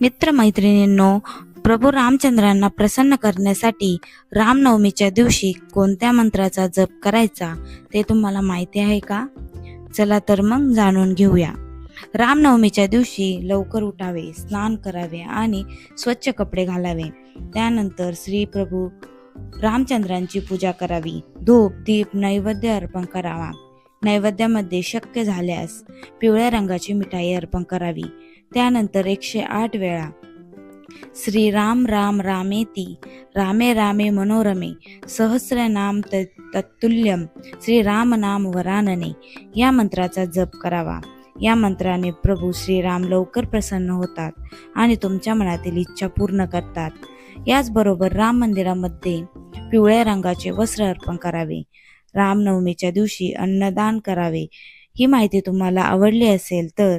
मित्रमैत्रिणींनो प्रभू रामचंद्रांना प्रसन्न करण्यासाठी रामनवमीच्या दिवशी कोणत्या मंत्राचा जप करायचा ते तुम्हाला माहिती आहे का? चला तर मग जाणून घेऊया. रामनवमीच्या दिवशी लवकर उठावे स्नान करावे आणि स्वच्छ कपडे घालावे. त्यानंतर श्री प्रभू रामचंद्रांची पूजा करावी. धूप दीप नैवेद्य अर्पण करावा. नैवेद्यामध्ये शक्य झाल्यास पिवळ्या रंगाची मिठाई अर्पण करावी. त्यानंतर एकशे आठ वेळा. श्री राम राम रामेती रामे रामे मनोरमे सहस्रनाम त- तत्तुल्यम श्री राम नाम वरानने या मंत्राचा जप करावा. या मंत्राने प्रभू श्रीराम लवकर प्रसन्न होतात आणि तुमच्या मनातील इच्छा पूर्ण करतात. याचबरोबर राम मंदिरामध्ये पिवळ्या रंगाचे वस्त्र अर्पण करावे. रामनवमीच्या दिवशी अन्नदान करावे. ही माहिती तुम्हाला आवडली असेल तर